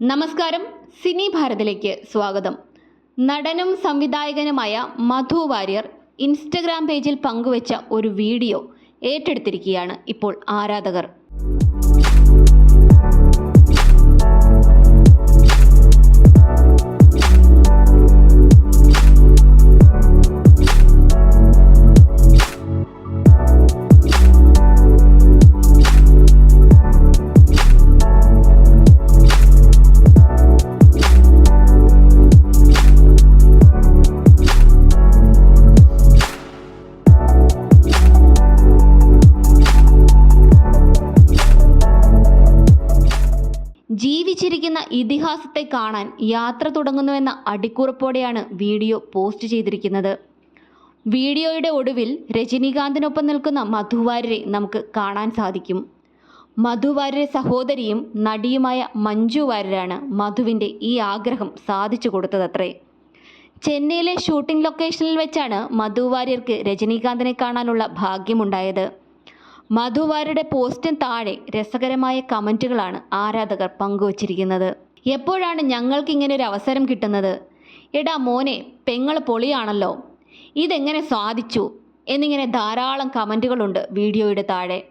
നമസ്കാരം. സിനി ഭാരതിലേക്ക് സ്വാഗതം. നടനും സംവിധായകനുമായ മധു വാര്യർ ഇൻസ്റ്റഗ്രാം പേജിൽ പങ്കുവച്ച ഒരു വീഡിയോ ഏറ്റെടുത്തിരിക്കുകയാണ് ഇപ്പോൾ ആരാധകർ. ജീവിച്ചിരിക്കുന്ന ഇതിഹാസത്തെ കാണാൻ യാത്ര തുടങ്ങുന്നുവെന്ന അടിക്കുറപ്പോടെയാണ് വീഡിയോ പോസ്റ്റ് ചെയ്തിരിക്കുന്നത്. വീഡിയോയുടെ ഒടുവിൽ രജനീകാന്തിനൊപ്പം നിൽക്കുന്ന മധുവാര്യരെ നമുക്ക് കാണാൻ സാധിക്കും. മധുവാര്യരെ സഹോദരിയും നടിയുമായ മഞ്ജു വാര്യരാണ് മധുവിന്റെ ഈ ആഗ്രഹം സാധിച്ചു കൊടുത്തതത്രേ. ചെന്നൈയിലെ ഷൂട്ടിംഗ് ലൊക്കേഷനിൽ വെച്ചാണ് മധു വാര്യർക്ക് രജനീകാന്തിനെ കാണാനുള്ള ഭാഗ്യമുണ്ടായത്. മധുവാരുടെ പോസ്റ്റിന് താഴെ രസകരമായ കമന്റുകളാണ് ആരാധകർ പങ്കുവച്ചിരിക്കുന്നത്. എപ്പോഴാണ് ഞങ്ങൾക്ക് ഇങ്ങനെ ഒരു അവസരം കിട്ടുന്നത്? എടാ മോനെ പെങ്ങൾ പൊളിയാണല്ലോ. ഇതെങ്ങനെ സാധിച്ചു? എന്നിങ്ങനെ ധാരാളം കമന്റുകളുണ്ട് വീഡിയോയുടെ താഴെ.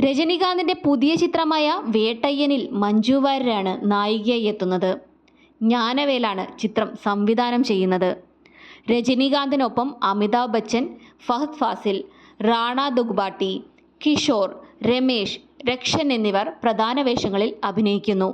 രജനീകാന്തിന്റെ പുതിയ ചിത്രമായ വേട്ടയ്യനിൽ മഞ്ജു വാര്യരാണ് നായികയായി എത്തുന്നത്. ജ്ഞാനവേലാണ് ചിത്രം സംവിധാനം ചെയ്യുന്നത്. രജനീകാന്തിനൊപ്പം അമിതാഭ് ബച്ചൻ ഫഹദ് ഫാസിൽ റാണ ദുഗ്ബാട്ടി കിഷോർ രമേശ് രക്ഷൻ എന്നിവർ പ്രധാന വേഷങ്ങളിൽ അഭിനയിക്കുന്നു.